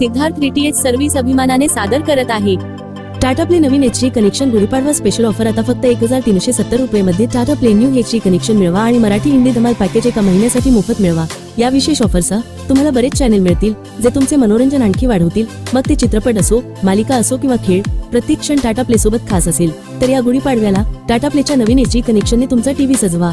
Siddharth DTH service अभिमानाने सादर करत आहे. टाटा प्ले नवीन H connection Gudi Padwa special offer आता फक्त एक हजार तीनशे सत्तर रुपये मध्ये Tata play new H connection मिळवा आणि मराठी हिंदी धमाल पॅकेज एका महिन्यासाठी मोफत मिळवा. या विशेष ऑफरसह तुम्हाला बरेच चॅनेल मिळतील जे तुमचे मनोरंजन आणखी वाढवतील. मग ते चित्रपट असो मालिका असो किंवा खेळ प्रत्येक क्षण टाटा प्ले सोबत खास असेल. तर या गुढीपाडव्याला टाटा प्लेच्या नवीन एच कनेक्शनने तुमचा TV सजवा.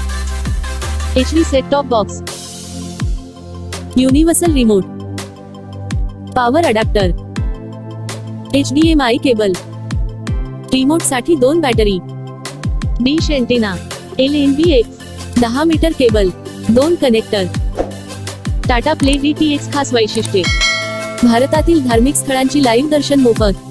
H D set top box universal remote power adapter H D M I cable रिमोटसाठी दोन battery dish antenna L N B X दहा मीटर केबल दोन connector Tata play D T X खास वैशिष्ट्ये. भारतातील धार्मिक स्थळांची लाईव्ह दर्शन मोफत.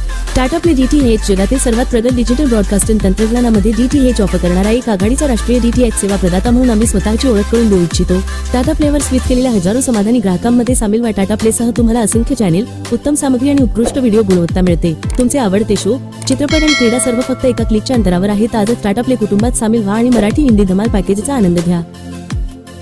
Tata Play DTH जगातील सर्वात प्रगत डिजिटल ब्रॉडकास्टिंग तंत्रज्ञानामध्ये डीटीएच ऑफर करणारा एक आघाडीचा राष्ट्रीय डीटीएच सेवा प्रदाता म्हणून आम्ही स्वतःची ओळख करून देऊ इच्छितो. टाटा प्लेवर स्विच केलेल्या हजारो समाधानी ग्राहकांमध्ये सामील व्हा. टाटा प्लेसह तुम्हाला असंख्य चॅनेल उत्तम सामग्री आणि उत्कृष्ट व्हिडिओ गुणवत्ता मिळते. तुमचे आवडते शो चित्रपट आणि क्रीडा सर्व फक्त एका क्लिकच्या अंतरावर आहेत. आजच टाटा प्ले कुटुंबात सामील व्हा आणि मराठी हिंदी धमाल पॅकेजचा आनंद घ्या.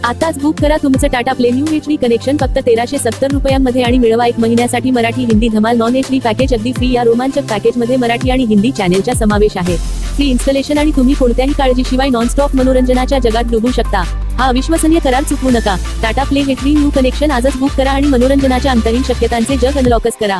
आताच बुक करा तुमचं Tata play new H D connection फक्त तेराशे सत्तर रुपयांमध्ये आणि मिळवा एक महिन्यासाठी मराठी हिंदी धमाल नॉन एच डी पॅकेज अगदी फ्री या रोमांचक पॅकेजमध्ये मराठी आणि हिंदी चॅनेलचा समावेश आहे. फ्री इन्स्टॉलेशन आणि तुम्ही कोणत्याही काळजीशिवाय नॉनस्टॉप मनोरंजनाच्या जगात डुबू शकता. हा अविश्वसनीय करार चुकवू नका. Tata play H D new connection आजच बुक करा आणि मनोरंजनाच्या अंतहीन शक्यतांचे जग अनलॉकच करा.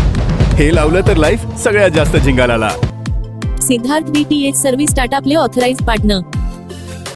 हे लावलं तर लाईफ सगळ्यात जास्त झिंगाला Siddharth BTH T service Tata play authorise partner